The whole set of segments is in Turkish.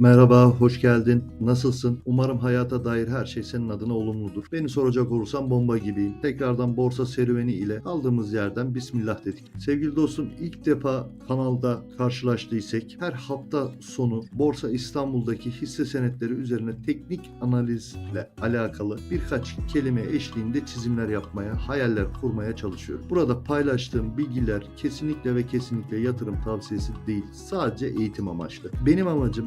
Merhaba, hoş geldin. Nasılsın? Umarım hayata dair her şey senin adına olumludur. Beni soracak olursan bomba gibiyim. Tekrardan borsa serüveni ile kaldığımız yerden bismillah dedik. Sevgili dostum ilk defa kanalda karşılaştıysak her hafta sonu Borsa İstanbul'daki hisse senetleri üzerine teknik analizle alakalı birkaç kelime eşliğinde çizimler yapmaya, hayaller kurmaya çalışıyorum. Burada paylaştığım bilgiler kesinlikle ve kesinlikle yatırım tavsiyesi değil. Sadece eğitim amaçlı. Benim amacım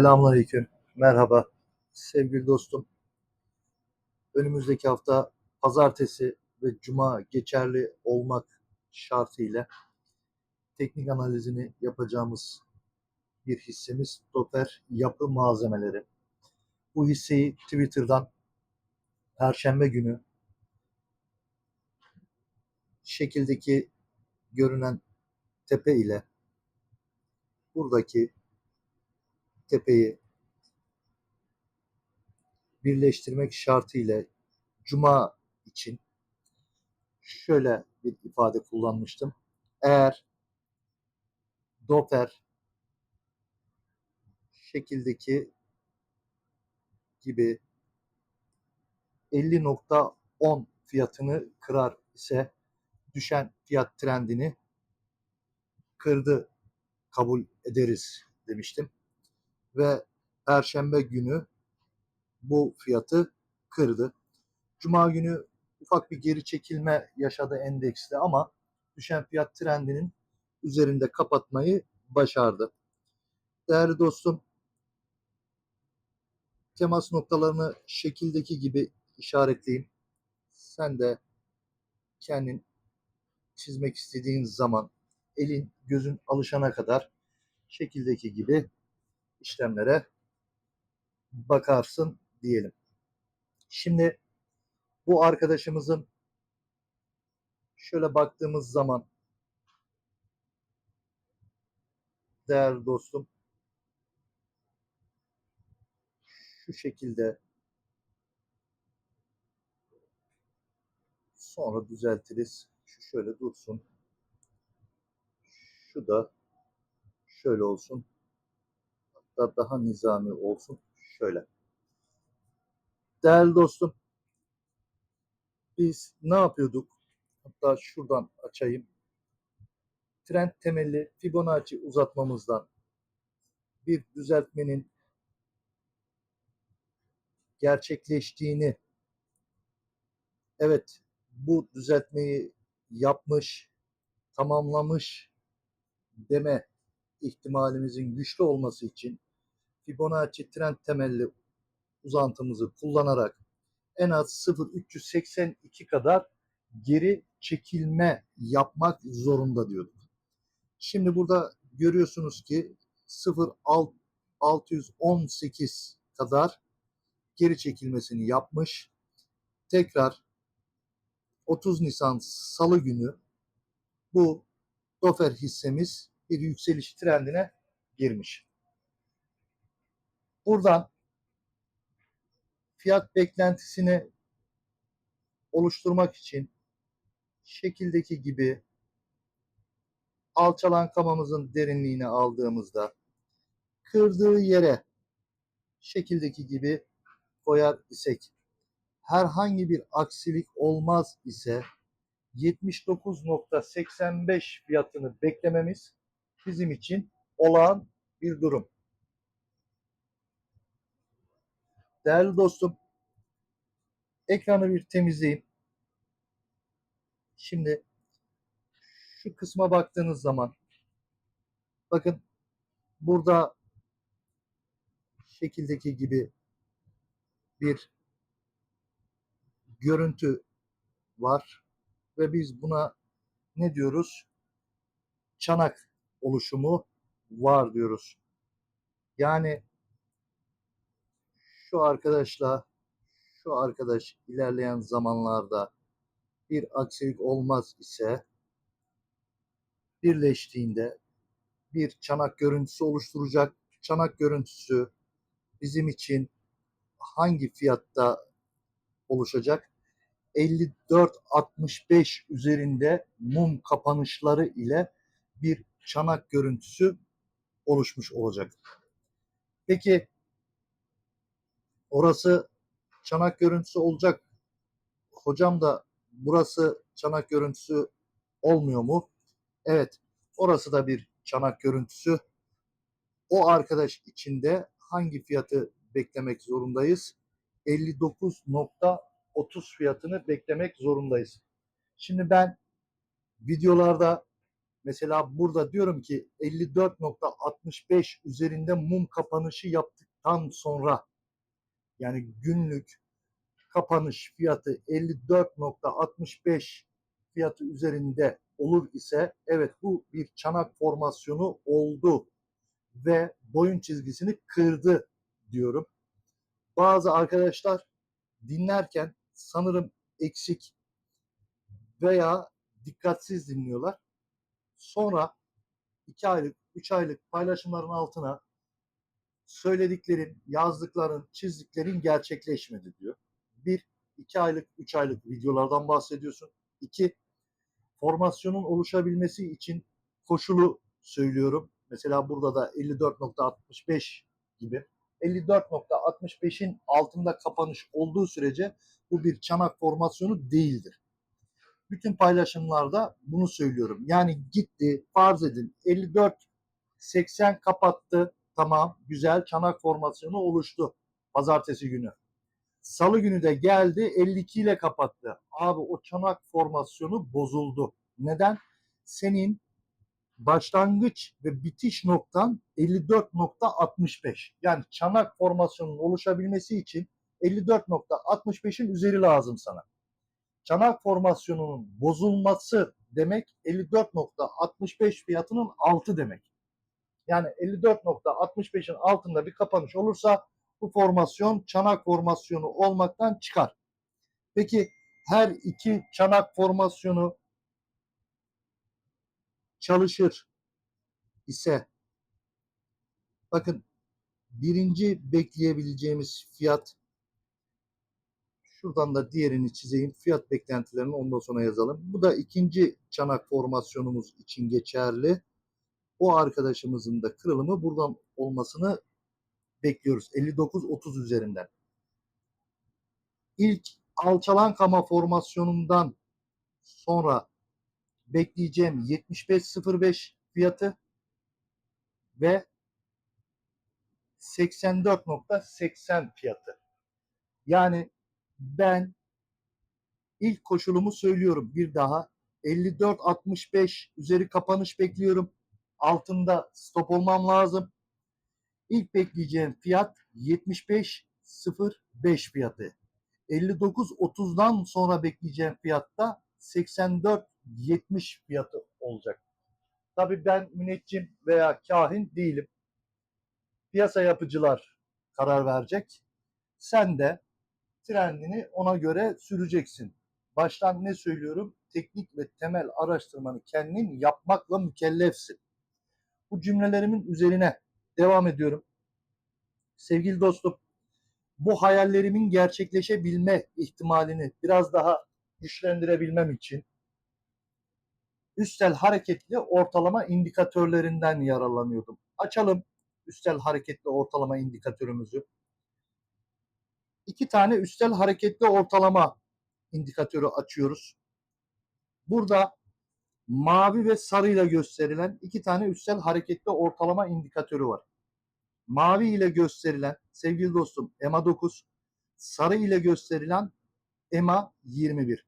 Selamünaleyküm. Merhaba. Sevgili dostum. Önümüzdeki hafta pazartesi ve cuma geçerli olmak şartıyla teknik analizini yapacağımız bir hissemiz Doper Yapı Malzemeleri. Bu hisseyi Twitter'dan Perşembe günü şekildeki görünen tepe ile buradaki tepeyi birleştirmek şartıyla cuma için şöyle bir ifade kullanmıştım. Eğer Doper şekildeki gibi 50.10 fiyatını kırar ise düşen fiyat trendini kırdı kabul ederiz demiştim ve Perşembe günü bu fiyatı kırdı. Cuma günü ufak bir geri çekilme yaşadı endekste ama düşen fiyat trendinin üzerinde kapatmayı başardı. Değerli dostum, temas noktalarını şekildeki gibi işaretleyeyim. Sen de kendin çizmek istediğin zaman elin gözün alışana kadar şekildeki gibi işlemlere bakarsın diyelim. Şimdi bu arkadaşımızın şöyle baktığımız zaman değerli dostum şu şekilde sonra düzeltiriz. Şu şöyle dursun. Şu da şöyle olsun da daha nizami olsun. Şöyle. Değerli dostum, biz ne yapıyorduk? Hatta şuradan açayım. Trend temelli Fibonacci uzatmamızdan bir düzeltmenin gerçekleştiğini evet bu düzeltmeyi yapmış, tamamlamış deme ihtimalimizin güçlü olması için Fibonacci trend temelli uzantımızı kullanarak en az 0.382 kadar geri çekilme yapmak zorunda diyorduk. Şimdi burada görüyorsunuz ki 0618 kadar geri çekilmesini yapmış. Tekrar 30 Nisan Salı günü bu Dofer hissemiz bir yükseliş trendine girmiş. Buradan fiyat beklentisini oluşturmak için şekildeki gibi alçalan kamamızın derinliğini aldığımızda kırdığı yere şekildeki gibi koyar isek herhangi bir aksilik olmaz ise 79.85 fiyatını beklememiz bizim için olağan bir durum. Değerli dostum, ekranı bir temizleyeyim. Şimdi şu kısma baktığınız zaman bakın burada şekildeki gibi bir görüntü var ve biz buna ne diyoruz? Çanak oluşumu var diyoruz. Yani şu arkadaşla şu arkadaş ilerleyen zamanlarda bir aksilik olmaz ise birleştiğinde bir çanak görüntüsü oluşturacak. Çanak görüntüsü bizim için hangi fiyatta oluşacak? 54.65 üzerinde mum kapanışları ile bir çanak görüntüsü oluşmuş olacak. Peki orası çanak görüntüsü olacak. Hocam da burası çanak görüntüsü olmuyor mu? Evet, orası da bir çanak görüntüsü. O arkadaş içinde hangi fiyatı beklemek zorundayız? 59.30 fiyatını beklemek zorundayız. Şimdi ben videolarda mesela burada diyorum ki 54.65 üzerinde mum kapanışı yaptıktan sonra yani günlük kapanış fiyatı 54.65 fiyatı üzerinde olur ise evet bu bir çanak formasyonu oldu ve boyun çizgisini kırdı diyorum. Bazı arkadaşlar dinlerken sanırım eksik veya dikkatsiz dinliyorlar. Sonra 2 aylık, 3 aylık paylaşımların altına söylediklerin, yazdıkların, çizdiklerin gerçekleşmedi diyor. Bir, iki aylık, üç aylık videolardan bahsediyorsun. İki, formasyonun oluşabilmesi için koşulu söylüyorum. Mesela burada da 54.65 gibi. 54.65'in altında kapanış olduğu sürece bu bir çanak formasyonu değildir. Bütün paylaşımlarda bunu söylüyorum. Yani gitti, farz edin 54.80 kapattı. Tamam, güzel çanak formasyonu oluştu pazartesi günü. Salı günü de geldi 52 ile kapattı. Abi o çanak formasyonu bozuldu. Neden? Senin başlangıç ve bitiş noktan 54.65. Yani çanak formasyonunun oluşabilmesi için 54.65'in üzeri lazım sana. Çanak formasyonunun bozulması demek 54.65 fiyatının altı demek. Yani 54.65'in altında bir kapanış olursa bu formasyon çanak formasyonu olmaktan çıkar. Peki her iki çanak formasyonu çalışır ise bakın birinci bekleyebileceğimiz fiyat şuradan da diğerini çizeyim. Fiyat beklentilerini ondan sonra yazalım. Bu da ikinci çanak formasyonumuz için geçerli. O arkadaşımızın da kırılımı buradan olmasını bekliyoruz. 59-30 üzerinden. İlk alçalan kama formasyonundan sonra bekleyeceğim 75.05 fiyatı ve 84.80 fiyatı. Yani ben ilk koşulumu söylüyorum bir daha 54.65 üzeri kapanış bekliyorum. Altında stop olmam lazım. İlk bekleyeceğim fiyat 75.05 fiyatı. 59.30'dan sonra bekleyeceğim fiyatta 84.70 fiyatı olacak. Tabii ben müneccim veya kahin değilim. piyasa yapıcılar karar verecek. Sen de trendini ona göre süreceksin. Baştan ne söylüyorum? Teknik ve temel araştırmanı kendin yapmakla mükellefsin. Bu cümlelerimin üzerine devam ediyorum. Sevgili dostum, bu hayallerimin gerçekleşebilme ihtimalini biraz daha güçlendirebilmem için üstel hareketli ortalama indikatörlerinden yararlanıyordum. Açalım üstel hareketli ortalama indikatörümüzü. İki tane üstel hareketli ortalama indikatörü açıyoruz. Burada mavi ve sarıyla gösterilen iki tane üstel hareketli ortalama indikatörü var. Mavi ile gösterilen sevgili dostum EMA 9, sarı ile gösterilen EMA 21.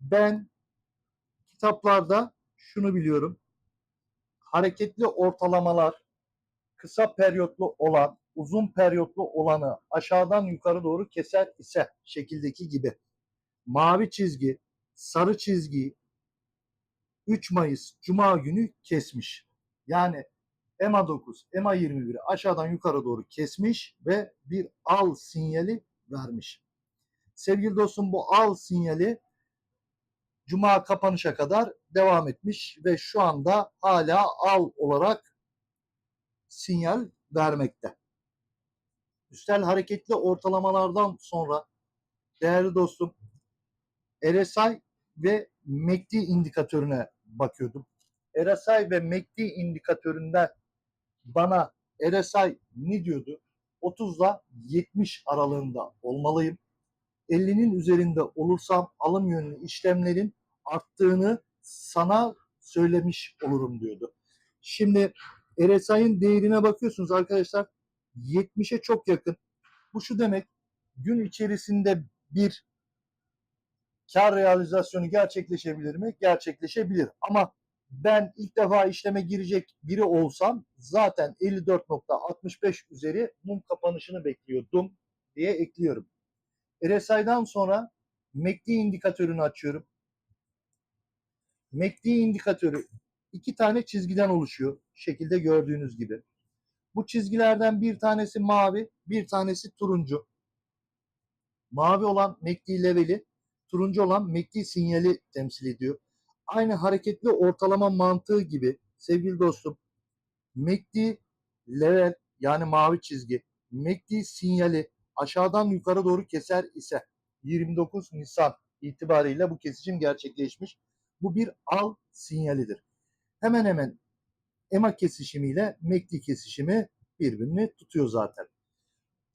Ben kitaplarda şunu biliyorum. Hareketli ortalamalar kısa periyotlu olan, uzun periyotlu olanı aşağıdan yukarı doğru keser ise şekildeki gibi. Mavi çizgi, sarı çizgiyi 3 Mayıs Cuma günü kesmiş. Yani EMA 9, EMA 21'i aşağıdan yukarı doğru kesmiş ve bir al sinyali vermiş. Sevgili dostum bu al sinyali Cuma kapanışa kadar devam etmiş ve şu anda hala al olarak sinyal vermekte. Üstel hareketli ortalamalardan sonra değerli dostum RSI ve MACD indikatörüne bakıyordum. RSI ve MACD indikatöründen bana RSI ne diyordu? 30 ile 70 aralığında olmalıyım. 50'nin üzerinde olursam alım yönlü işlemlerin arttığını sana söylemiş olurum diyordu. Şimdi RSI'nin değerine bakıyorsunuz arkadaşlar 70'e çok yakın. Bu şu demek gün içerisinde bir kar realizasyonu gerçekleşebilir mi? Gerçekleşebilir. Ama ben ilk defa işleme girecek biri olsam zaten 54.65 üzeri mum kapanışını bekliyordum diye ekliyorum. RSI'dan sonra MACD indikatörünü açıyorum. MACD indikatörü iki tane çizgiden oluşuyor. Şekilde gördüğünüz gibi. Bu çizgilerden bir tanesi mavi, bir tanesi turuncu. Mavi olan MACD leveli, turuncu olan MACD sinyali temsil ediyor. Aynı hareketli ortalama mantığı gibi sevgili dostum MACD level yani mavi çizgi MACD sinyali aşağıdan yukarı doğru keser ise 29 Nisan itibariyle bu kesişim gerçekleşmiş. Bu bir al sinyalidir. Hemen hemen EMA kesişimiyle MACD kesişimi birbirini tutuyor zaten.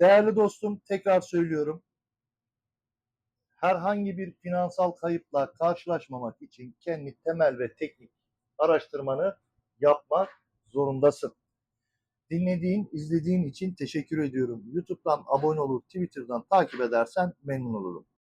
Değerli dostum tekrar söylüyorum. Herhangi bir finansal kayıpla karşılaşmamak için kendi temel ve teknik araştırmanı yapmak zorundasın. Dinlediğin, izlediğin için teşekkür ediyorum. YouTube'dan abone olur, Twitter'dan takip edersen memnun olurum.